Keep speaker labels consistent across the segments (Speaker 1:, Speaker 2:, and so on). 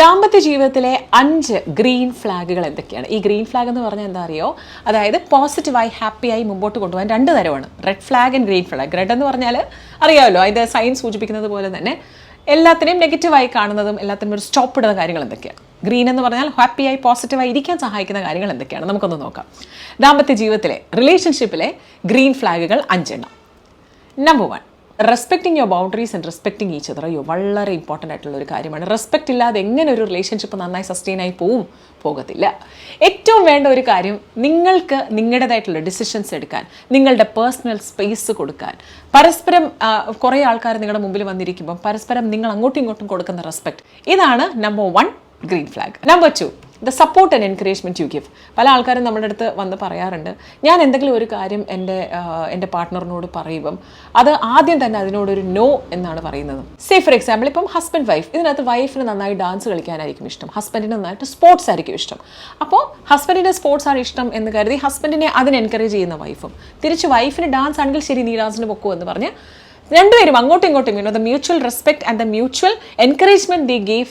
Speaker 1: ദാമ്പത്യ ജീവിതത്തിലെ അഞ്ച് ഗ്രീൻ ഫ്ലാഗുകൾ എന്തൊക്കെയാണ്? ഈ ഗ്രീൻ ഫ്ലാഗ് എന്ന് പറഞ്ഞാൽ എന്താ അറിയോ? അതായത് പോസിറ്റീവായി ഹാപ്പിയായി മുമ്പോട്ട് കൊണ്ടുപോകാൻ രണ്ട് തരമാണ്. Red flag and green flag red എന്ന് പറഞ്ഞാൽ അറിയാമല്ലോ അതിന്റെ സൈൻ സൂചിപ്പിക്കുന്നത് പോലെ തന്നെ എല്ലാത്തിനെയും നെഗറ്റീവായി കാണുന്നതും എല്ലാത്തിനും ഒരു സ്റ്റോപ്പ് ഇടുന്ന കാര്യങ്ങൾ എന്തൊക്കെയാണ്? ഗ്രീൻ എന്ന് പറഞ്ഞാൽ ഹാപ്പിയായി പോസിറ്റീവായി ഇരിക്കാൻ സഹായിക്കുന്ന കാര്യങ്ങൾ എന്തൊക്കെയാണ്? നമുക്കൊന്ന് നോക്കാം. ദാമ്പത്യ ജീവിതത്തിലെ റിലേഷൻഷിപ്പിലെ ഗ്രീൻ ഫ്ലാഗുകൾ അഞ്ചെണ്ണം. Number one respecting your boundaries and respecting each അയ്യോ വളരെ ഇമ്പോർട്ടന്റ് ആയിട്ടുള്ള ഒരു കാര്യമാണ്. റെസ്പെക്റ്റ് ഇല്ലാതെ എങ്ങനെ ഒരു റിലേഷൻഷിപ്പ് നന്നായി സസ്റ്റെയിൻ ആയി പോവും? പോകത്തില്ല. ഏറ്റവും വേണ്ട ഒരു കാര്യം നിങ്ങൾക്ക് നിങ്ങളുടേതായിട്ടുള്ള ഡിസിഷൻസ് എടുക്കാൻ നിങ്ങളുടെ പേഴ്സണൽ സ്പേസ് കൊടുക്കാൻ. പരസ്പരം കുറേ ആൾക്കാർ നിങ്ങളുടെ മുമ്പിൽ വന്നിരിക്കുമ്പോൾ പരസ്പരം നിങ്ങൾ അങ്ങോട്ടും ഇങ്ങോട്ടും കൊടുക്കുന്ന റെസ്പെക്ട് ഇതാണ് number one green flag number two the support and encouragement you give പല ആൾക്കാരും നമ്മുടെ അടുത്ത് വന്ന് പറയാറുണ്ട് ഞാൻ എന്തെങ്കിലും ഒരു കാര്യം എന്റെ എന്റെ പാർട്ട്ണറിനോട് പറയുമ്പം അത് ആദ്യം തന്നെ അതിനോടൊരു നോ എന്നാണ് പറയുന്നത്. സേ ഫോർ എക്സാമ്പിൾ ഇപ്പം ഹസ്ബൻഡ് വൈഫ് ഇതിനകത്ത് വൈഫിന് നന്നായി ഡാൻസ് കളിക്കാനായിരിക്കും ഇഷ്ടം. ഹസ്ബൻഡിന് നന്നായിട്ട് സ്പോർട്സ് ആയിരിക്കും ഇഷ്ടം. അപ്പോൾ ഹസ്ബൻഡിന്റെ സ്പോർട്സ് ആണ് ഇഷ്ടം എന്ന് കരുതി ഹസ്ബൻഡിനെ അതിന് എൻകറേജ് ചെയ്യുന്ന വൈഫും തിരിച്ച് വൈഫിന് ഡാൻസ് ആണെങ്കിൽ ശരി നീ ഡാൻസിന് പൊക്കോ എന്ന് പറഞ്ഞ് രണ്ടുപേരും അങ്ങോട്ടും ഇങ്ങോട്ടും you know the mutual respect and the mutual encouragement the give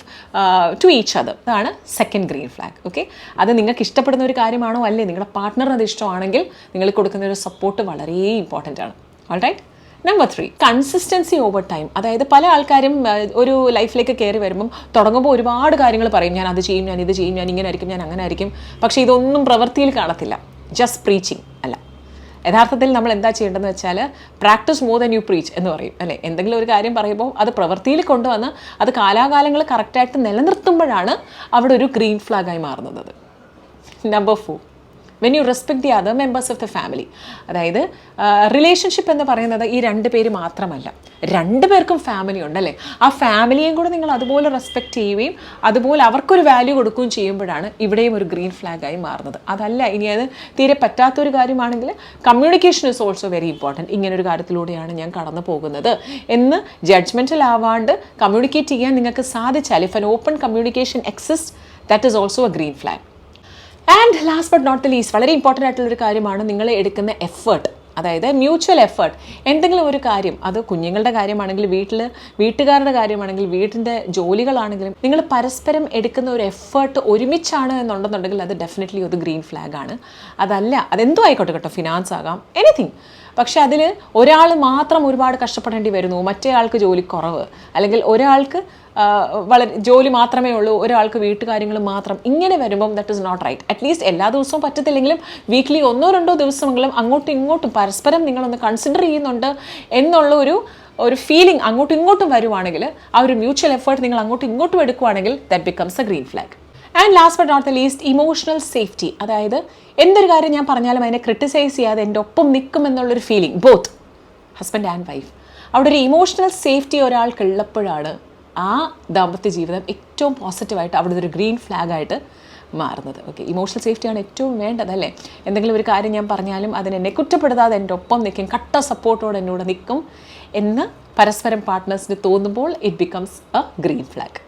Speaker 1: to each other അതാണ് സെക്കൻഡ് ഗ്രീൻ ഫ്ലാഗ് ഓക്കെ അത് നിങ്ങൾക്ക് ഇഷ്ടപ്പെടുന്ന ഒരു കാര്യമാണോ അല്ലേ? നിങ്ങളുടെ പാർട്ട്ണറിന് അത് ഇഷ്ടമാണെങ്കിൽ നിങ്ങൾ കൊടുക്കുന്ന ഒരു സപ്പോർട്ട് വളരെ ഇമ്പോർട്ടന്റ് ആണ്. All right number three consistency over time അതായത് പല ആൾക്കാരും ഒരു ലൈഫിലേക്ക് കയറി വരുമ്പം തുടങ്ങുമ്പോൾ ഒരുപാട് കാര്യങ്ങൾ പറയും. ഞാൻ അത് ചെയ്യും ഞാൻ ഇത് ചെയ്യും ഞാൻ ഇങ്ങനെ ആയിരിക്കും ഞാൻ അങ്ങനെ ആയിരിക്കും. പക്ഷേ ഇതൊന്നും പ്രവൃത്തിയിൽ കാണത്തില്ല. ജസ്റ്റ് പ്രീച്ചിങ് യഥാർത്ഥത്തിൽ നമ്മൾ എന്താ ചെയ്യേണ്ടതെന്ന് വെച്ചാൽ practice more than you preach എന്ന് പറയും. അല്ലേ? എന്തെങ്കിലും ഒരു കാര്യം പറയുമ്പോൾ അത് പ്രവൃത്തിയിൽ കൊണ്ടുവന്ന് അത് കാലാകാലങ്ങൾ കറക്റ്റായിട്ട് നിലനിർത്തുമ്പോഴാണ് അവിടെ ഒരു ഗ്രീൻ ഫ്ലാഗായി മാറുന്നത്. Number four when you respect the other members of the family അതായത് റിലേഷൻഷിപ്പ് എന്ന് പറയുന്നത് ഈ രണ്ട് പേര് മാത്രമല്ല. രണ്ട് പേർക്കും ഫാമിലി ഉണ്ടല്ലേ? ആ ഫാമിലിയെയും കൂടെ നിങ്ങൾ അതുപോലെ റെസ്പെക്ട് ചെയ്യുകയും അതുപോലെ അവർക്കൊരു വാല്യൂ കൊടുക്കുകയും ചെയ്യുമ്പോഴാണ് ഇവിടെയും ഒരു ഗ്രീൻ ഫ്ലാഗായി മാറുന്നത്. അതല്ല ഇനി അത് തീരെ പറ്റാത്തൊരു കാര്യമാണെങ്കിൽ communication is also very important ഇങ്ങനൊരു കാര്യത്തിലൂടെയാണ് ഞാൻ കടന്നു പോകുന്നത്. എന്ന് ജഡ്ജ്മെന്റൽ ആവാണ്ട് കമ്മ്യൂണിക്കേറ്റ് ചെയ്യാൻ നിങ്ങൾക്ക് സാധിച്ചാൽ if an open communication exist that is also a green flag and last but not the least വളരെ ഇമ്പോർട്ടന്റ് ആയിട്ടുള്ളൊരു കാര്യമാണ് നിങ്ങൾ എടുക്കുന്ന എഫേർട്ട് അതായത് മ്യൂച്വൽ എഫേർട്ട് എന്തെങ്കിലും ഒരു കാര്യം അത് കുഞ്ഞുങ്ങളുടെ കാര്യമാണെങ്കിൽ വീട്ടിൽ വീട്ടുകാരുടെ കാര്യമാണെങ്കിൽ വീട്ടിന്റെ ജോലികളാണെങ്കിലും നിങ്ങൾ പരസ്പരം എടുക്കുന്ന ഒരു എഫേർട്ട് ഒരുമിച്ചാണ് എന്നുണ്ടെന്നുണ്ടെങ്കിൽ അത് ഡെഫിനറ്റ്ലി ഒരു ഗ്രീൻ ഫ്ലാഗ് ആണ്. അതല്ല അതെന്തോ ആയിക്കോട്ടെ കേട്ടോ ഫിനാൻസ് ആകാം എനിത്തിങ് പക്ഷെ അതിൽ ഒരാൾ മാത്രം ഒരുപാട് കഷ്ടപ്പെടേണ്ടി വരുന്നു മറ്റേ ആൾക്ക് ജോലി കുറവ് അല്ലെങ്കിൽ ഒരാൾക്ക് വളരെ ജോലി മാത്രമേ ഉള്ളൂ ഒരാൾക്ക് വീട്ടുകാര്യങ്ങൾ മാത്രം. ഇങ്ങനെ വരുമ്പം that is not right at least എല്ലാ ദിവസവും പറ്റത്തില്ലെങ്കിലും വീക്ക്ലി ഒന്നോ രണ്ടോ ദിവസമെങ്കിലും അങ്ങോട്ടും ഇങ്ങോട്ടും പരസ്പരം നിങ്ങളൊന്ന് കൺസിഡർ ചെയ്യുന്നുണ്ട് എന്നുള്ള ഒരു ഒരു ഫീലിംഗ് അങ്ങോട്ടും ഇങ്ങോട്ടും വരുവാണെങ്കിൽ ആ ഒരു മ്യൂച്വൽ എഫേർട്ട് നിങ്ങൾ അങ്ങോട്ടും ഇങ്ങോട്ടും എടുക്കുവാണെങ്കിൽ that becomes a green flag and last but not the least emotional safety അതായത് എന്തൊരു കാര്യം ഞാൻ പറഞ്ഞാലും അതിനെ ക്രിട്ടിസൈസ് ചെയ്യാതെ എന്റെ ഒപ്പം നിൽക്കും എന്നുള്ളൊരു feeling both husband and wife അവിടെ ഒരു ഇമോഷണൽ സേഫ്റ്റി ഒരാൾക്ക് ഉള്ളപ്പോഴാണ് ആ ദാമ്പത്യ ജീവിതം ഏറ്റവും പോസിറ്റീവായിട്ട് അവിടെ ഒരു ഗ്രീൻ ഫ്ലാഗായിട്ട് മാറുന്നത്. ഓക്കെ ഇമോഷണൽ സേഫ്റ്റിയാണ് ഏറ്റവും വേണ്ടത് അല്ലേ? എന്തെങ്കിലും ഒരു കാര്യം ഞാൻ പറഞ്ഞാലും അതിനെന്നെ കുറ്റപ്പെടുത്താതെ എന്റെ ഒപ്പം നിൽക്കും കട്ട സപ്പോർട്ടോടെ എന്നോട് നിൽക്കും എന്ന് പരസ്പരം പാർട്ട്നേഴ്സിന് തോന്നുമ്പോൾ it becomes a green flag